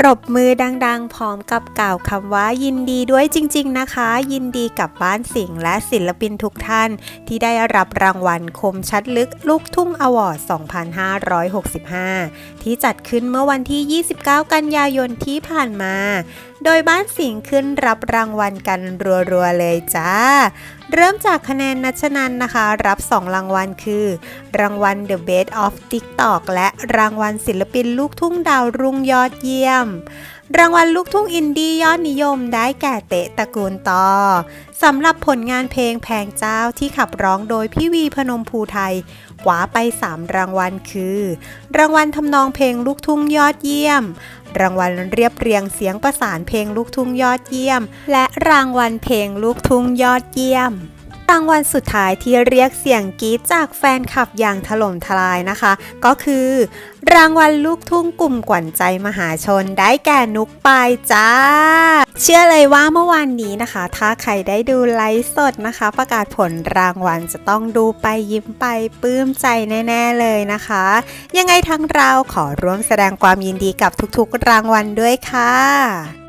ปรบมือดังๆ พร้อมกับกล่าวคำว่ายินดีด้วยจริง ๆนะคะ ยินดีกับบ้านสิงห์และศิลปินทุกท่าน ที่ได้รับรางวัลคมชัดลึกลูกทุ่งอวอร์ด 2565 ที่จัดขึ้นเมื่อวันที่ 29 กันยายนที่ผ่านมา โดยบ้านสิงห์ขึ้นรับรางวัลกันรัวๆเลยจ้าเริ่มจากคะแนนนัชนันนะคะ รับ 2 รางวัลคือ รางวัล The Best of TikTok และรางวัลศิลปินลูกทุ่งดาวรุ่งยอดเยี่ยม รางวัลลูกทุ่งอินดี้ยอดนิยมได้แก่เตะตระกูลต่อสำหรับผลงานเพลงแพงเจ้าที่ขับร้องโดยพี่วีพนมภูไทยคว้าไป 3 รางวัลคือ รางวัลทำนองเพลงลูกทุ่งยอดเยี่ยม รางวัลเรียบเรียงเสียงประสานเพลงลูกทุ่งยอดเยี่ยม และรางวัลเพลงลูกทุ่งยอดเยี่ยม รางวัลสุดท้ายที่เรียกเสียงกรี๊ดจากแฟนคลับอย่างถล่มทลายนะคะ ก็คือ รางวัลลูกทุ่งกลุ่มกวัญใจมหาชนได้แก่นุกปายจ้า เชื่อเลยว่าเมื่อวานนี้นะคะ ถ้าใครได้ดูไลฟ์สดนะคะ ประกาศผลรางวัลจะต้องดูไปยิ้มไปปลื้มใจแน่ ๆเลยนะคะ ยังไงทั้งเราขอร่วมแสดงความยินดีกับทุกๆรางวัลด้วยค่ะ